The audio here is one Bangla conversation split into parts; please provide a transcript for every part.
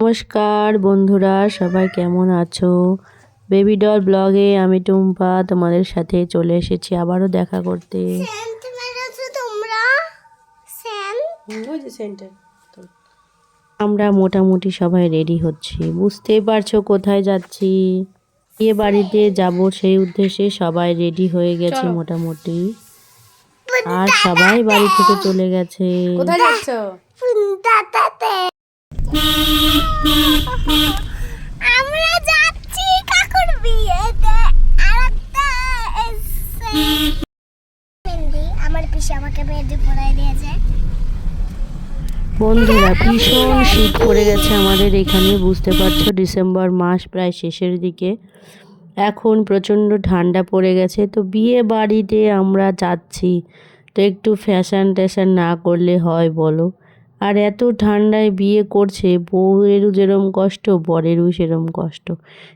নমস্কার বন্ধুরা সবাই কেমন আছো? বেবি ডল ব্লগে আমি টুম্পা তোমাদের সাথে চলে এসেছি আবারও দেখা করতে। আমরা মোটামুটি সবাই রেডি হচ্ছি। বুঝতেই পারছ কোথায় যাচ্ছি। বিয়ে বাড়িতে যাব সেই উদ্দেশ্যে সবাই রেডি হয়ে গেছে মোটামুটি। আর সবাই বাড়ি থেকে চলে গেছে। কোথায় যাচ্ছ? আমরা যাচ্ছি কাকুর বিয়েতে। আরেকটা মেহেন্দি আমার পিসি আমাকে মেহেন্দি পরাই দিয়েছে। বন্ধুরা ভীষণ শীত পড়ে গেছে আমাদের এখানে বুঝতে পারছ? ডিসেম্বর মাস প্রায় শেষের দিকে। এখন প্রচণ্ড ঠান্ডা পড়ে গেছে তো বিয়ে বাড়িতে আমরা যাচ্ছি। তো একটু ফ্যাশন ট্যাশন না করলে হয় বলো? আর এত ঠান্ডায় বিয়ে করছে, বউয়েরও যেরম কষ্ট, বরেরও সেরম কষ্ট।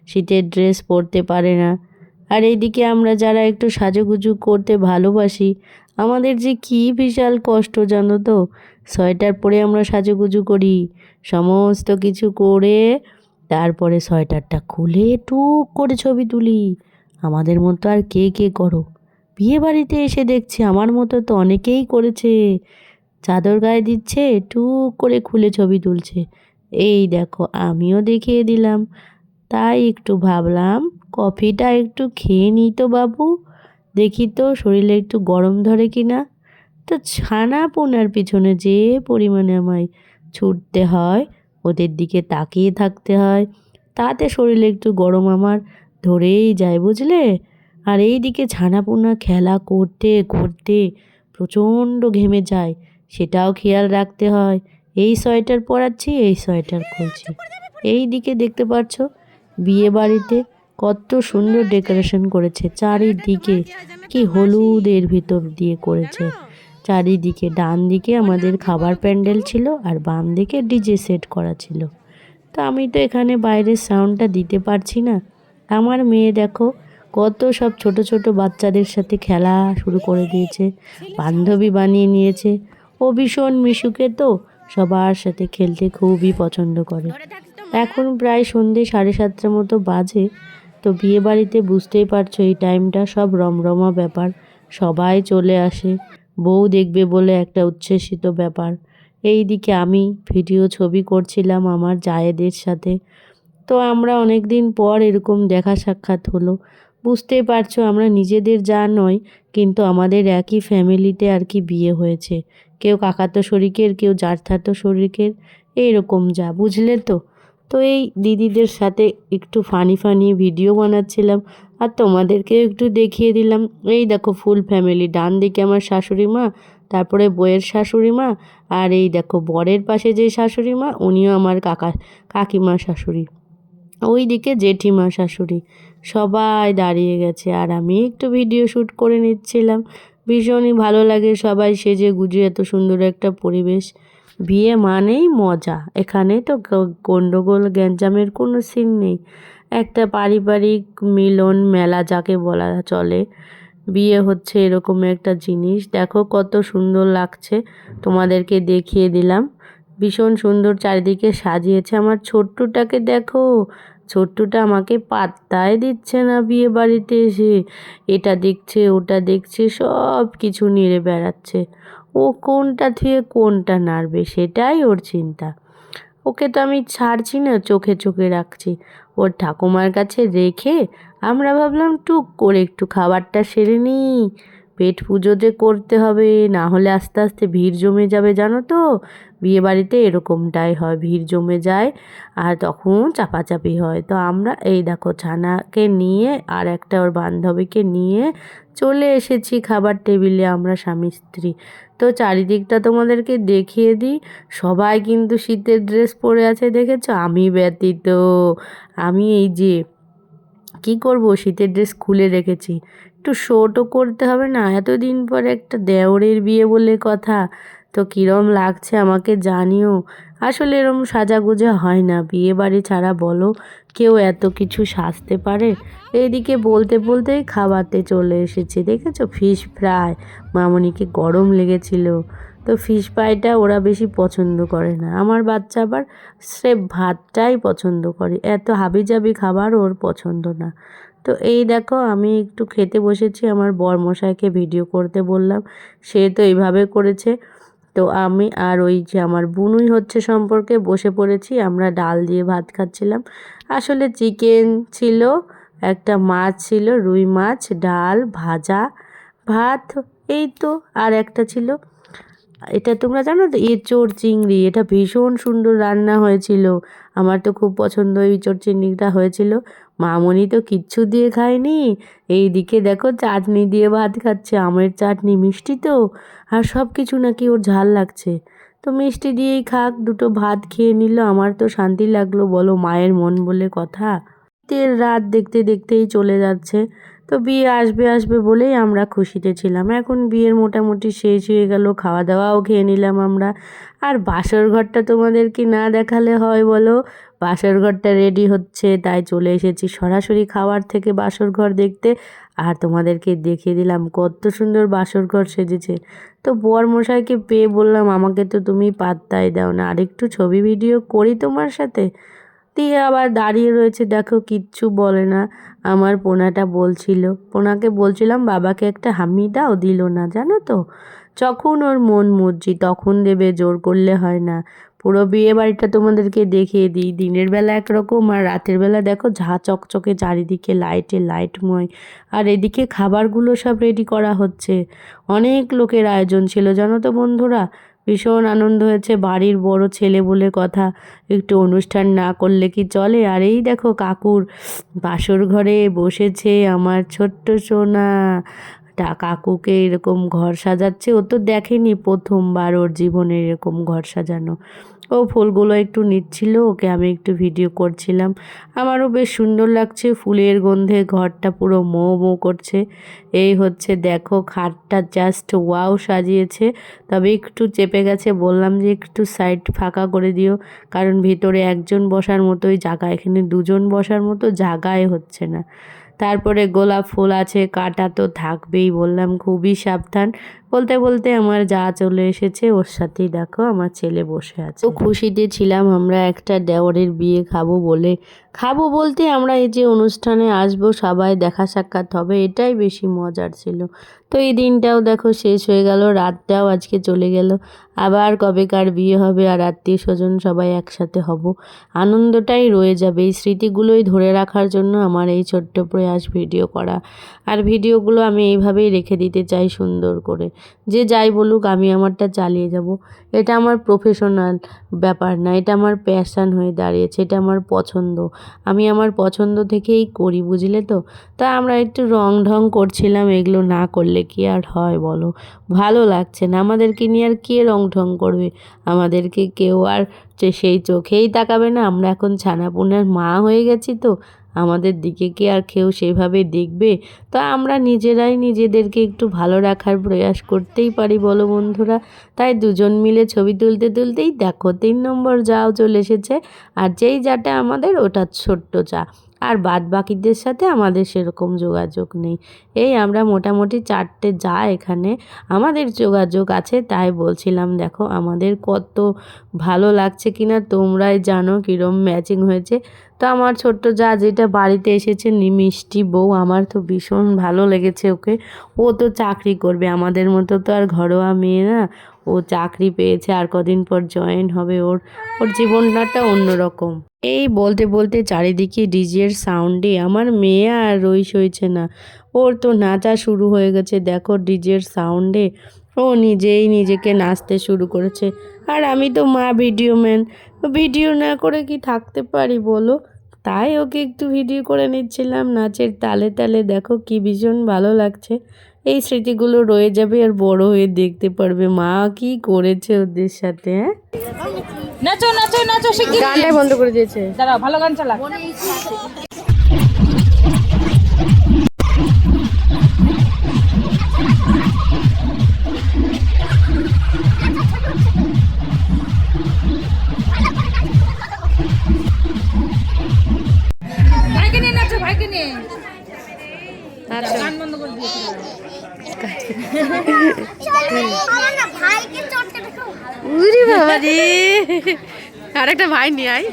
শীতের ড্রেস পরতে পারে না। আর এইদিকে আমরা যারা একটু সাজুগুজু করতে ভালোবাসি, আমাদের যে কী বিশাল কষ্ট জানো তো? সোয়েটার পরে আমরা সাজুগুজু করি, সমস্ত কিছু করে তারপরে সোয়েটারটা খুলে টুক করে ছবি তুলি। আমাদের মতো আর কে কে করো? বিয়ে বাড়িতে এসে দেখছি আমার মতো তো অনেকেই করেছে। চাদর গায়ে দিচ্ছে টুক করে খুলে ছবি তুলছে। এই দেখো, আমিও দেখিয়ে দিলাম। তাই একটু ভাবলাম, কফিটা একটু খেয়ে নিই তো বাবু। দেখি তো শরীরে একটু গরম ধরে কি না তো ছানা পোনার পিছনে যে পরিমাণে আমায় ছুটতে হয়, ওদের দিকে তাকিয়ে থাকতে হয়। তাতে শরীরে একটু গরম আমার ধরেই যায়, বুঝলে? আর এই দিকে ছানাপোনা খেলা করতে করতে প্রচণ্ড ঘেমে যায়। সেটাও খেয়াল রাখতে হয়। এই সোয়েটার পরাচ্ছি, এই সোয়েটার খুলছি। এই দিকে দেখতে পাচ্ছ, বিয়ে বাড়িতে কত সুন্দর ডেকোরেশন করেছে। চারিদিকে কি হলুদের ভিতর দিয়ে করেছে। চারিদিকে ডান দিকে আমাদের খাবার প্যান্ডেল ছিল আর বাম দিকে ডিজে সেট করা ছিল। তো আমি তো এখানে বাইরের সাউন্ডটা দিতে পারছি না। আমার মেয়ে দেখো কত সব ছোট ছোট বাচ্চাদের সাথে খেলা শুরু করে দিয়েছে, বান্ধবী বানিয়ে নিয়েছে। ও ভীষণ মিশুকে তো সবার সাথে খেলতে খুবই পছন্দ করে। এখন প্রায় সন্ধে সাড়ে সাতটার মতো বাজে, তো বিয়ে বাড়িতে বুঝতেই পারছ এই টাইমটা সব রমরমা ব্যাপার, সবাই চলে আসে। বউ দেখবে বলে একটা উচ্ছ্বসিত ব্যাপার। এই দিকে আমি ভিডিও ছবি করছিলাম আমার জায়েদের সাথে। তো আমরা অনেক দিন পর এরকম দেখা সাক্ষাৎ হলো। বুঝতেই পারছ আমরা নিজেদের যা নয়, কিন্তু আমাদের একই ফ্যামিলিতে আর কি বিয়ে হয়েছে। কেউ কাকাতো শরিকের, কেউ জারথাতো শরিকের, এইরকম যা, বুঝলে তো? তো এই দিদিদের সাথে একটু ফানি ফানি ভিডিও বানাচ্ছিলাম আর তোমাদেরকে একটু দেখিয়ে দিলাম। এই দেখো ফুল ফ্যামিলি ডান দিকে আমার শাশুড়ি মা, তারপরে বইয়ের শাশুড়ি মা, আর এই দেখো বরের পাশে যে শাশুড়ি মা, উনিও আমার কাকা, কাকিমা শাশুড়ি। ওই দিকে জেঠিমা শাশুড়ি, সবাই দাঁড়িয়ে গেছে আর আমি একটু ভিডিও শ্যুট করে নিচ্ছিলাম। ভীষণই ভালো লাগে সবাই সেজে গুজে এত সুন্দর একটা পরিবেশ। বিয়ে মানেই মজা। এখানে তো গ- গন্ডগোল, গ্যাঞ্জামের কোনো সিন নেই। একটা পারিবারিক মিলন মেলা যাকে বলা চলে। বিয়ে হচ্ছে এরকম একটা জিনিস। দেখো কত সুন্দর লাগছে। তোমাদেরকে দেখিয়ে দিলাম। ভীষণ সুন্দর চারিদিকে সাজিয়েছে। আমার ছোট্টটাকে দেখো। ছোট্টটা আমাকে পাত্তাই দিচ্ছে না বিয়ে বাড়িতে এসে। এটা দেখছে, ওটা দেখছে, সব কিছু নেড়ে বেড়াচ্ছে। ও কোনটা থেকে কোনটা নাড়বে সেটাই ওর চিন্তা। ওকে তো আমি ছাড়ছি না, চোখে চোখে রাখছি। ওর ঠাকুমার কাছে রেখে আমরা ভাবলাম টুক করে একটু খাবারটা সেরে নিই। পেট পুজো যে করতে হবে, না হলে আস্তে আস্তে ভিড় জমে যাবে, জানো তো? বিয়ে বাড়িতে এরকমটাই হয়, ভিড় জমে যায় আর তখন চাপাচাপি হয়। তো আমরা, এই দেখো, ছানাকে নিয়ে আর একটা ওর বান্ধবীকে নিয়ে চলে এসেছি খাবার টেবিলে আমরা স্বামী স্ত্রী। তো চারিদিকটা তোমাদেরকে দেখিয়ে দিই। সবাই কিন্তু শীতের ড্রেস পরে আছে, দেখেছ? আমি ব্যতীত। আমি এই যে, কি করব? শীতের ড্রেস খুলে রেখেছি। একটু শোটও করতে হবে না? এতদিন পরে একটা দেওরের বিয়ে বলে কথা। তো কীরম লাগছে আমাকে জানিও। আসলে এরম সাজাগোজা হয় না। বিয়ে বাড়ি ছাড়া বলো, কেউ এত কিছু সাজতে পারে? এইদিকে বলতে বলতে খাবারতে চলে এসেছে। দেখেছ? ফিশ ফ্রাই মামনিকে গরম লেগেছিল। তো ফিশ ফ্রাইটা ওরা বেশি পছন্দ করে না। আমার বাচ্চা আবার স্রেফ ভাতটাই পছন্দ করে। এত হাবিজাবি খাবার ওর পছন্দ না। তো এই দেখো, আমি একটু খেতে বসেছি, আমার বরমশাইকে ভিডিও করতে বললাম। সে তো এইভাবে করেছে। তো আমি আর ওই যে আমার বুনুই হচ্ছে সম্পর্কে বসে পড়েছি, আমরা ডাল দিয়ে ভাত খাচ্ছিলাম। আসলে চিকেন ছিল, একটা মাছ ছিল, রুই মাছ, ডাল, ভাজা, ভাত, এই তো, আর একটা ছিল এটা তোমরা জানো তো? এঁচোড় চিংড়ি, এটা ভীষণ সুন্দর রান্না হয়েছিল। আমার তো খুব পছন্দ এঁচোড় চিংড়িটা হয়েছিল। মামনি তো কিচ্ছু দিয়ে খায়নি। এইদিকে দেখো চাটনি দিয়ে ভাত খাচ্ছে, আমের চাটনি, মিষ্টি তো। আর সব কিছু নাকি ওর ঝাল লাগছে। তো মিষ্টি দিয়েই খাক, দুটো ভাত খেয়ে নিল। আমার তো শান্তি লাগল, বলো মায়ের মন বলে কথা। তেল রাত দেখতে দেখতেই চলে যাচ্ছে। তো বিয়ে আসবে আসবে বলেই আমরা খুশিতে ছিলাম। এখন বিয়ের মোটামুটি শেষ হয়ে গেল খাওয়া দাওয়াও খেয়ে নিলাম আমরা। আর বাসর ঘরটা তোমাদের কি না দেখালে হয় বলো? বাসর ঘরটা রেডি হচ্ছে, তাই চলে এসেছি। সরাসরি খাওয়ার থেকে বাসর ঘর দেখতে। আর তোমাদেরকে দেখিয়ে দিলাম কত সুন্দর বাসর ঘর সেজেছে। তো বর মশাইকে পেয়ে বললাম, আমাকে তো তুমি পাত্তাই দাও না। আরেকটু ছবি ভিডিও করি তোমার সাথে? দিয়ে আবার দাঁড়িয়ে রয়েছে। দেখো, কিচ্ছু বলে না। আমার পোনাটা বলছিল। পোনাকে বলছিলাম, বাবাকে একটা হামি দাও, দিল না। জানো তো? যখন ওর মন মর্জি, তখন দেবে, জোর করলে হয় না। পুরো বিয়ে বাড়িটা তোমাদেরকে দেখিয়ে দিই। দিনের বেলা একরকম, আর রাতের বেলা দেখো, ঝা চকচকে চারিদিকে লাইটে লাইটময়। আর এদিকে খাবারগুলো সব রেডি করা হচ্ছে। অনেক লোকের আয়োজন ছিল, জানো তো বন্ধুরা? ভীষণ আনন্দ হয়েছে। বাড়ির বড় ছেলে বলে কথা। একটু অনুষ্ঠান না করলে কি চলে? আর এই দেখো কাকুর বাসর ঘরে বসেছে আমার ছোট্ট সোনা। তা কাকুকে এরকম ঘর সাজাচ্ছে। ও তো দেখেনি প্রথমবার ওর জীবনে এরকম ঘর সাজানো। ও ফুলগুলো একটু নিচ্ছিল, ওকে আমি একটু ভিডিও করছিলাম। আমারও বেশ সুন্দর লাগছে, ফুলের গন্ধে ঘরটা পুরো মো মো করছে। এই হচ্ছে দেখো, খাটটা জাস্ট ওয়াও সাজিয়েছে। তবে একটু চেপে গেছে, বললাম যে একটু সাইড ফাঁকা করে দিও, কারণ ভিতরে একজন বসার মতোই জায়গা, এখানে দুজন বসার মতো জায়গায় হচ্ছে না। তারপরে গোলাপ ফুল আছে, কাটা তো থাকবেই বললাম, খুবই সাবধান। বলতে বলতে আমার যা চলে এসেছে, ওর সাথেই দেখো আমার ছেলে বসে আছে। খুশিতে ছিলাম, আমরা একটা দেওরের বিয়ে খাব বলে। খাব বলতে আমরা এই যে অনুষ্ঠানে আসব, সবাই দেখা সাক্ষাৎ হবে, এটাই বেশি মজার ছিল। তো এই দিনটাও দেখো শেষ হয়ে গেল, রাতটাও আজকে চলে গেল। আবার কবেকার বিয়ে হবে আর আত্মীয় স্বজন সবাই একসাথে হব, আনন্দটাই রয়ে যাবে। এই স্মৃতিগুলোই ধরে রাখার জন্য আমার এই ছোট্ট প্রয়াস ভিডিও করা। আর ভিডিওগুলো আমি এইভাবেই রেখে দিতে চাই সুন্দর করে। যে যাই বলুক, আমি আমারটা চালিয়ে যাব। এটা আমার প্রফেশনাল ব্যাপার না, এটা আমার প্যাশান হয়ে দাঁড়িয়েছে, এটা আমার পছন্দ। আমি আমার পছন্দ থেকেই করি, বুঝলে তো? তা আমরা একটু রং ঢং করছিলাম, এগুলো না করলে কি আর হয় বলো? ভালো লাগছে না, আমাদেরকে নিয়ে আর কে রং ঢং করবে? আমাদেরকে কেউ আর সেই চোখেই তাকাবে না। আমরা এখন ছানাপুনার মা হয়ে গেছি তো আমাদের দিকে কি আর কেউ সেভাবে দেখবে? তো আমরা নিজেরাই নিজেদেরকে একটু ভালো রাখার প্রয়াস করতেই পারি বলো বন্ধুরা। তাই দুজন মিলে ছবি তুলতে তুলতেই দেখো, তিন নম্বর যাও চলে এসেছে। আর যেই যাটা আমাদের, ওটা ছোট্ট চা। আর বাদ বাকিদের সাথে আমাদের সেরকম যোগাযোগ নেই। এই আমরা মোটামুটি চারটে যা এখানে আমাদের যোগাযোগ আছে তাই বলছিলাম, দেখো আমাদের কত ভালো লাগছে কিনা, তোমরাই জানো কীরম ম্যাচিং হয়েছে। তো আমার ছোট্ট যা যেটা বাড়িতে এসেছে নি- মিষ্টি বউ, আমার তো ভীষণ ভালো লেগেছে ওকে। ও তো চাকরি করবে, আমাদের মতো তো আর ঘরোয়া মেয়ে না। ও চাকরি পেয়েছে আর কদিন পর জয়েন হবে ওর। ওর জীবনটা অন্যরকম। এই বলতে বলতে চারিদিকে ডিজের সাউন্ডে আমার মেয়ে আর রই সইছে না। ওর তো নাচা শুরু হয়ে গেছে, দেখো ডিজের সাউন্ডে ও নিজেই নিজেকে নাচতে শুরু করেছে। আর আমি তো মা ভিডিও ম্যান ভিডিও না করে কি থাকতে পারি বলো? তাই ওকে একটু ভিডিও করে নিচ্ছিলাম, নাচের তালে তালে দেখো কি ভীষণ ভালো লাগছে। এই স্মৃতিগুলো রয়ে যাবে আর বড় হয়ে দেখতে পারবে। মা কি করেছে ওদের সাথে হ্যাঁ? নাচো নাচো নাচো শিগগিরই। গানটাই বন্ধ করে দিয়েছে। দাঁড়াও ভালো গান চালা। ভাইকে নিয়ে নাচো ভাইকে নিয়ে। উরি বাবা রে আর একটা ভাই নিয়ে আয়।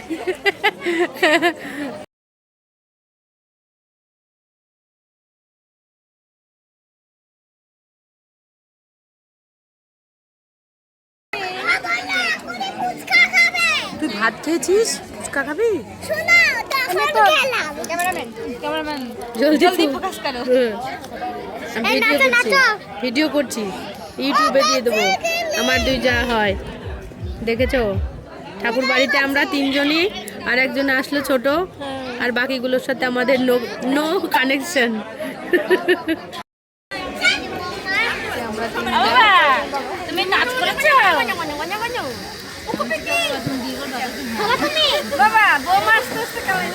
তুই ভাত খেয়েছিস? ফুচকা খাবি? শোনো। ক্যামেরাম্যান ক্যামেরাম্যান জলদি করো। আমি এই ভিডিও করছি। ভিডিও করছি। ইউটিউবে দিয়ে দেবো। আমার দুই যা হয়। দেখেছ? ঠাকুর বাড়িতে আমরা তিনজনই আর একজন আসলো ছোট আর বাকিগুলোর সাথে আমাদের নো নো কানেকশন বাবা তুমি নাচ করেছ? বাবা বৌমা আস্তে আস্তে কামাই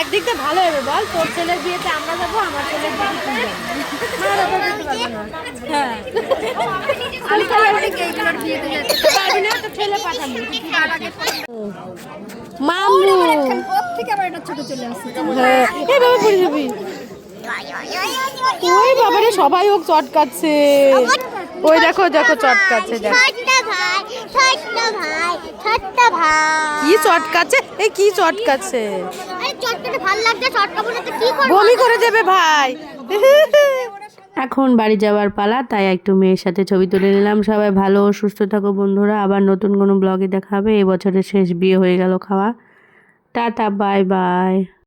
একদিক দিয়ে ভালো হবে, বল, তোর ছেলের বিয়েতে আমরা যাব, আমার ছেলের বিয়েতে হ্যাঁ। হ্যাঁ। সবাই হোক চটকাচ্ছে। ওই দেখো দেখো চটকাচ্ছে কি চটকাচ্ছে? এই কি চটকাচ্ছে? বমি করে দেবে ভাই। এখন বাড়ি যাওয়ার পালা, তাই একটু মেয়ের সাথে ছবি তুলে নিলাম। সবাই ভালো, সুস্থ থাকো বন্ধুরা। আবার নতুন কোনো ব্লগে দেখা হবে। এবছরের শেষ বিয়ে হয়ে গেল খাওয়া। Tata, bye bye.